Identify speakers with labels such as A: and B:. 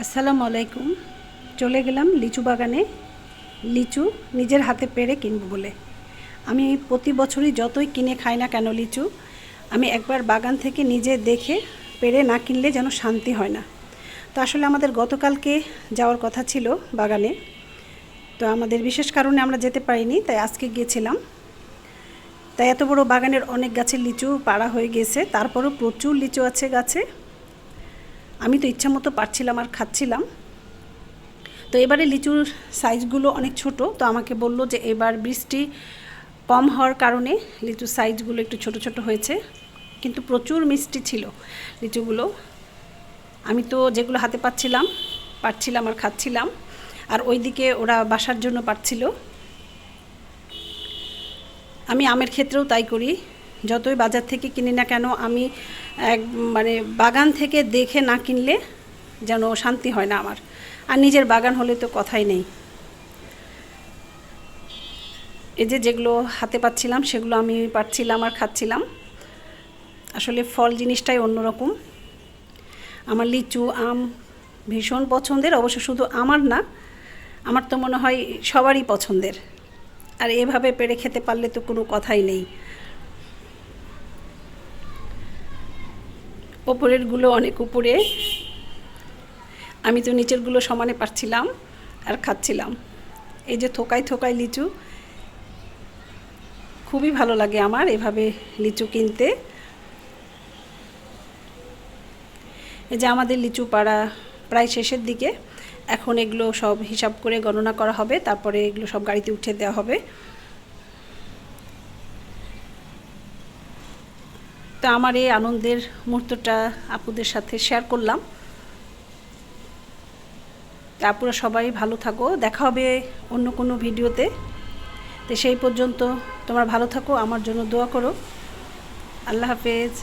A: আসসালামু আলাইকুম। চলে গেলাম লিচু বাগানে। লিচু নিজের হাতে পেরে কিনবো বলে। আমি প্রতি বছরই যতই কিনে খাই না কেন লিচু, আমি একবার বাগান থেকে নিজে দেখে পেরে না কিনলে যেন শান্তি হয় না। তো আসলে আমাদের গতকালকে যাওয়ার কথা ছিল বাগানে। তো আমাদের বিশেষ কারণে আমরা যেতে পারিনি, তাই আজকে গিয়েছিলাম। তাই এত বড় বাগানের অনেক গাছের লিচু পাড়া হয়ে গেছে, তারপরও প্রচুর লিচু আছে গাছে। আমি তো ইচ্ছা মতো পারছিলাম আর খাচ্ছিলাম। তো এবারে লিচুর সাইজগুলো অনেক ছোট, তো আমাকে বলল যে এবার বৃষ্টি কম হওয়ার কারণে লিচুর সাইজগুলো একটু ছোট ছোট হয়েছে, কিন্তু প্রচুর মিষ্টি ছিল লিচুগুলো। আমি তো যেগুলো হাতে পাচ্ছিলাম পাচ্ছিলাম আর খাচ্ছিলাম, আর ওইদিকে ওরা বাসার জন্য পাচ্ছিল আমি আমের ক্ষেত্রেও তাই করি যতই বাজার থেকে কিনি না কেন, আমি এক মানে বাগান থেকে দেখে না কিনলে যেন শান্তি হয় না আমার। আর নিজের বাগান হলে তো কথাই নেই। এই যে যেগুলো হাতে পাচ্ছিলাম, সেগুলো আমি পাচ্ছিলাম আর খাচ্ছিলাম। আসলে ফল জিনিসটাই অন্যরকম। আমার লিচু, আম ভীষণ পছন্দের, অবশ্য শুধু আমার না, আমার তো মনে হয় সবারই পছন্দের। আর এভাবে পেরে খেতে পারলে তো কোনো কথাই নেই। ওপরেরগুলো অনেক উপরে। আমি তো নিচেরগুলো সমানে পারছিলাম আর খাচ্ছিলাম। এই যে থোকায় থোকায় লিচু, খুবই ভালো লাগে আমার এভাবে লিচু কিনতে। এই যে আমাদের লিচু পাড়া প্রায় শেষের দিকে, এখন এগুলো সব হিসাব করে গণনা করা হবে, তারপরে এগুলো সব গাড়িতে উঠে দেওয়া হবে। তো আমার এই আনন্দের মুহূর্তটা আপুদের সাথে শেয়ার করলাম। তা আপুরা সবাই ভালো থাকো, দেখা হবে অন্য কোনো ভিডিওতে। তো সেই পর্যন্ত তোমরা ভালো থাকো, আমার জন্য দোয়া করো। আল্লাহ হাফেজ।